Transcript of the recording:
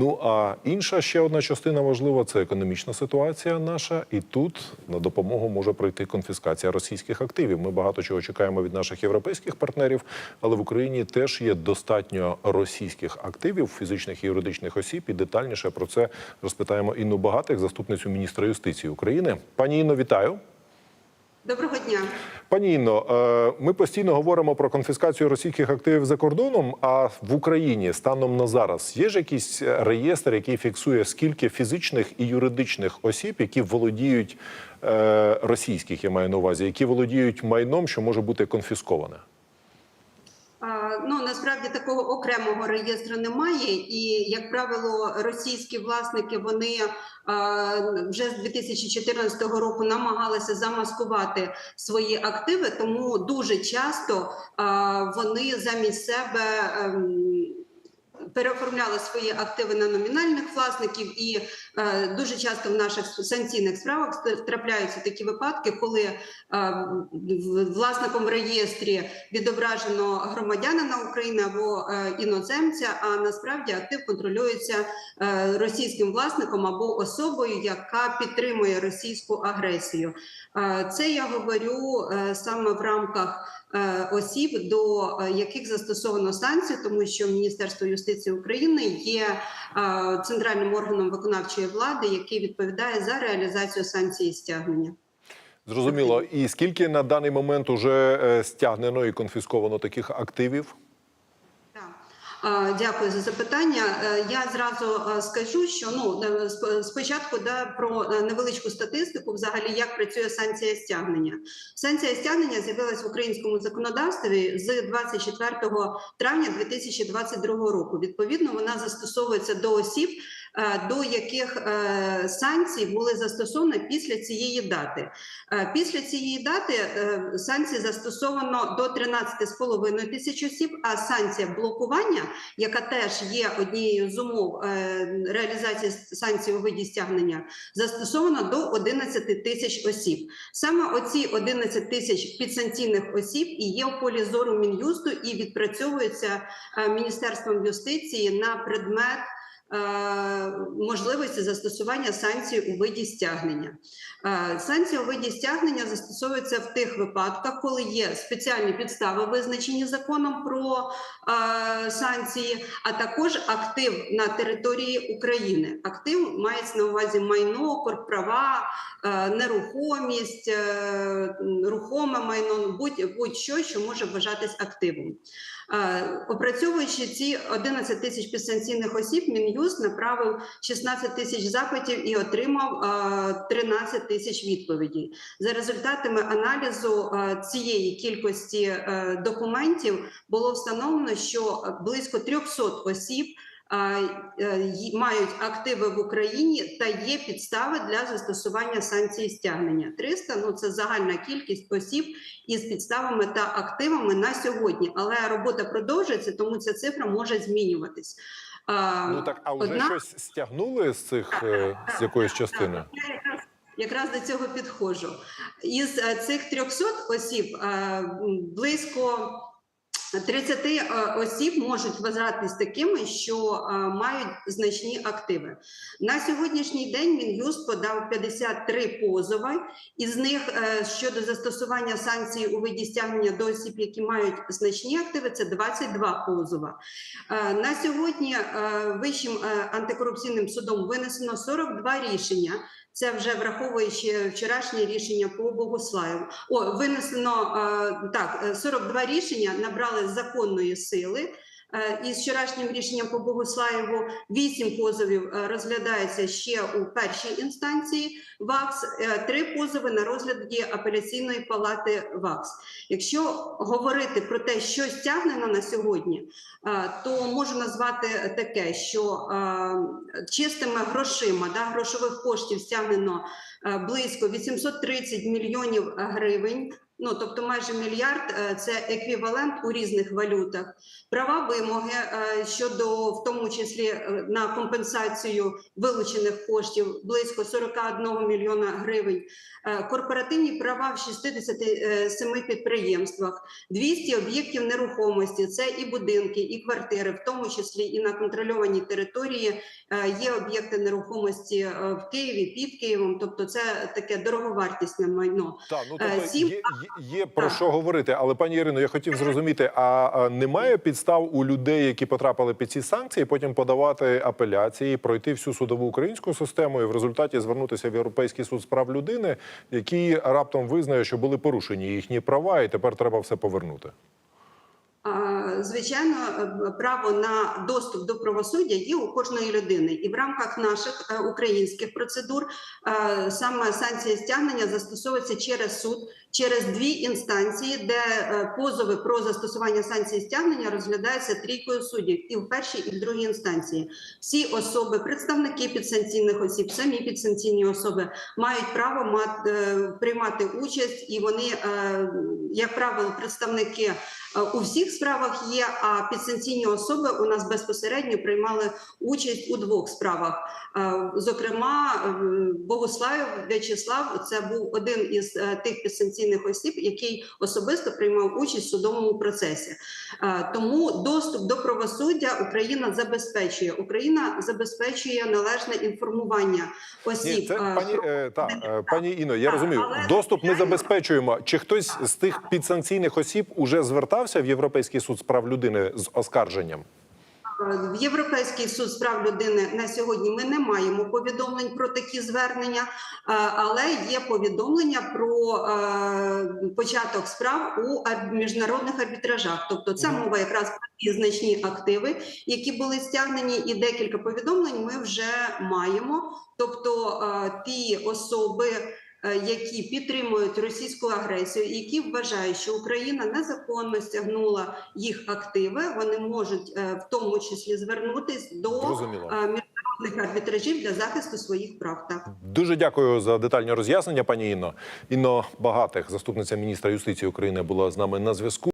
Ну а інша ще одна частина важлива це економічна ситуація наша. І тут на допомогу може прийти конфіскація російських активів. Ми багато чого чекаємо від наших європейських партнерів, але в Україні теж є достатньо російських активів, фізичних і юридичних осіб. І детальніше про це розпитаємо Інну Багатих, заступницю міністра юстиції України. Пані Інно, вітаю. Доброго дня. Пані Інно, е, ми постійно говоримо про конфіскацію російських активів за кордоном. А в Україні станом на зараз є ж якийсь реєстр, який фіксує скільки фізичних і юридичних осіб, які володіють е, російських, я маю на увазі, які володіють майном, що може бути конфісковане. Ну насправді такого окремого реєстру немає, і як правило, російські власники вони вже з 2014 року намагалися замаскувати свої активи, тому дуже часто вони замість себе. ем, Переоформляли свої активи на номінальних власників, і дуже часто в наших санкційних справах трапляються такі випадки, коли е, власником в реєстрі відображено громадянина України або е, іноземця, а насправді актив контролюється е, російським власником або особою, яка підтримує російську агресію. Е, Це я говорю е, саме в рамках е, осіб, до е, яких застосовано санкцію, тому що Міністерство юстиції України є е, центральним органом виконавчої влади, який відповідає за реалізацію санкцій і стягнення. Зрозуміло. І скільки на даний момент уже е, стягнено і конфісковано таких активів? Дякую за запитання. Е, Я зразу е, скажу, що ну сп- спочатку да про невеличку статистику, взагалі як працює санкція стягнення. Санкція стягнення з'явилась в українському законодавстві з 24 травня 2022 року. Відповідно, вона застосовується до осіб, до яких е, санкції були застосовані після цієї дати. Е, Після цієї дати е, санкції застосовано до 13,5 тисяч осіб, а санкція блокування, яка теж є однією з умов е, реалізації санкцій у виді стягнення, застосовано до 11 тисяч осіб. Саме оці 11 тисяч підсанкційних осіб і є в полі зору Мін'юсту і відпрацьовуються е, Міністерством юстиції на предмет. Е, Можливості застосування санкцій у виді стягнення. Е, Санкція у виді стягнення застосовується в тих випадках, коли є спеціальні підстави, визначені законом про е, санкції, а також актив на території України. Актив мається на увазі майно, корправа, е, нерухомість, рухоме майно, ну, будь- будь-що, що може вважатись активом. Опрацьовуючи ці 11 тисяч підсанкційних осіб, Мін'юст направив 16 тисяч запитів і отримав е, 13 тисяч відповідей. За результатами аналізу е, цієї кількості е, документів було встановлено, що близько 300 осіб е, е, мають активи в Україні та є підстави для застосування санкцій стягнення. 300 – ну це загальна кількість осіб із підставами та активами на сьогодні. Але робота продовжується, тому ця цифра може змінюватись. Ну так, а вже щось стягнули з цих е, з якоїсь частини? якраз, якраз до цього підходжу. Із е, цих 300 осіб е, близько 30 е, осіб можуть вважатись такими, що е, мають значні активи. На сьогоднішній день Мін'юст подав 53 позови, із них е, щодо застосування санкцій у виді стягнення до осіб, які мають значні активи, це 22 позова. На сьогодні Вищим антикорупційним судом винесено 42 рішення. Це вже враховуючи вчорашнє рішення по Богославу. О, винесено так, е, 42 рішення набрали законної сили. Е, Із вчорашнім рішенням по Богослаєву вісім позовів е, розглядається ще у першій інстанції ВАКС, е, три позови на розгляді апеляційної палати ВАКС. Якщо говорити про те, що стягнено на сьогодні, то можу назвати таке, що чистими грошима да, грошових коштів стягнено близько 830 мільйонів гривень. Ну тобто майже мільярд е, це еквівалент у різних валютах. Права вимоги е, щодо в тому числі е, на компенсацію вилучених коштів близько 41 мільйона гривень. Корпоративні права в 67 підприємствах, 200 об'єктів нерухомості. Це і будинки, і квартири, в тому числі і на контрольованій території. Є об'єкти нерухомості в Києві, під Києвом. Тобто, це таке дороговартісне майно. Так, ну тобто сім- є, є, про що говорити. Але пані Ірино, я хотів зрозуміти, а немає підстав у людей, які потрапили під ці санкції, потім подавати апеляції, пройти всю судову українську систему і в результаті звернутися в Європейський суд з прав людини, який раптом визнає, що були порушені їхні права, і тепер треба все повернути. Звичайно, е, право на доступ до правосуддя є у кожної людини, і в рамках наших е, українських процедур е, саме санкція стягнення застосовується через суд, через дві інстанції, де позови про застосування санкції стягнення розглядаються трійкою суддів і в першій, і в другій інстанції. Всі особи, представники підсанкційних осіб, самі підсанкційні особи мають право мати, приймати участь, і вони, як правило, представники. У всіх справах є, а підсанкційні особи у нас безпосередньо приймали участь у двох справах. Е, Зокрема, Богуслав В'ячеслав це був один із е, тих підсанкційних осіб, який особисто приймав участь в судовому процесі. Е, Тому доступ до правосуддя Україна забезпечує. Україна забезпечує належне інформування осіб. Ні, це Е, пані е, та пані Іно. Я Так, розумію. але, Доступ ми забезпечуємо. Чи хтось з тих підсанкційних осіб уже звертався в Європейський суд з прав людини з оскарженням? В Європейський суд з прав людини на сьогодні ми не маємо повідомлень про такі звернення, е, але є повідомлення про е, початок справ у міжнародних арбітражах. Тобто, це мова якраз про ті значні активи, які були стягнені, і декілька повідомлень ми вже маємо. Тобто, е, ті особи. Е, Які підтримують російську агресію, які вважають, що Україна незаконно стягнула їх активи, вони можуть е, в тому числі звернутись до е, міжнародних арбітражів для захисту своїх прав. Так. Дуже дякую за детальне роз'яснення, пані Інно. Інно Багатих, заступниця міністра юстиції України, була з нами на зв'язку.